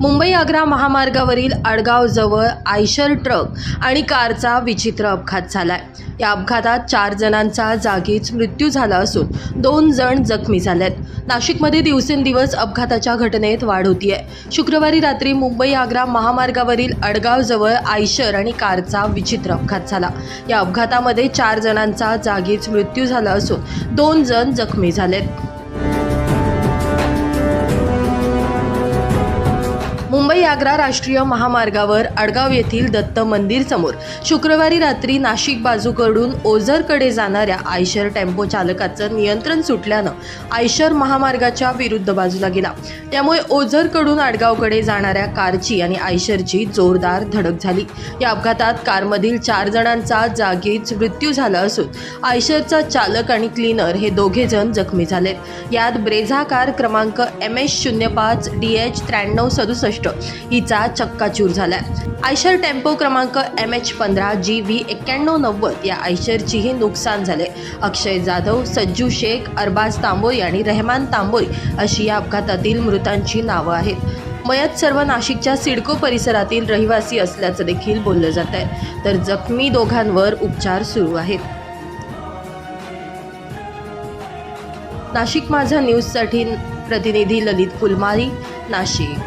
मुंबई आग्रा महामार्गावरील आडगावजवळ Eicher truck आणि कारचा विचित्र अपघात झालाय. या अपघातात चार जणांचा जागीच मृत्यू झाला असून दोन जण जखमी झालेत. नाशिकमध्ये दिवसेंदिवस अपघाताच्या घटनेत वाढ होतीये. शुक्रवारी रात्री मुंबई आग्रा महामार्गावरील अडगावजवळ आयशर आणि कारचा विचित्र अपघात झाला. या अपघातामध्ये चार जणांचा जागीच मृत्यू झाला असून दोन जण जखमी झालेत. मुंबई आग्रा राष्ट्रीय महामार्गावर अडगाव येथील दत्त मंदिर समोर शुक्रवारी रात्री नाशिक बाजूकडून ओझरकडे जाणाऱ्या आयशर टेम्पो चालकाचं नियंत्रण सुटल्यानं आयशर महामार्गाच्या विरुद्ध बाजूला गेला. त्यामुळे ओझरकडून आडगावकडे जाणाऱ्या कारची आणि आयशरची जोरदार धडक झाली. या अपघातात कारमधील चार जणांचा जागीच मृत्यू झाला असून आयशरचा चालक आणि क्लीनर हे दोघे जण जखमी झालेत. यात ब्रेझा कार क्रमांक एम एच शून्य पाच डी एच त्र्याण्णव सदुसष्ट हिचा चक्काचूर झालाय. आयशर टेम्पो क्रमांक एम एच पंधरा जी व्ही एक्क्याण्णव नव्वद या आयशरचीही नुकसान झाले अक्षय जाधव सज्जू शेख अरबाज तांबोळी आणि रहमान तांबोळी अशी या अपघातातील मृतांची नावं आहेत. मयत सर्व नाशिकच्या सिडको परिसरातील रहिवासी असल्याचं देखील बोललं जात आहे तर जखमी दोघांवर उपचार सुरू आहेत. नाशिक माझा न्यूजसाठी प्रतिनिधी ललित फुलमारी नाशिक.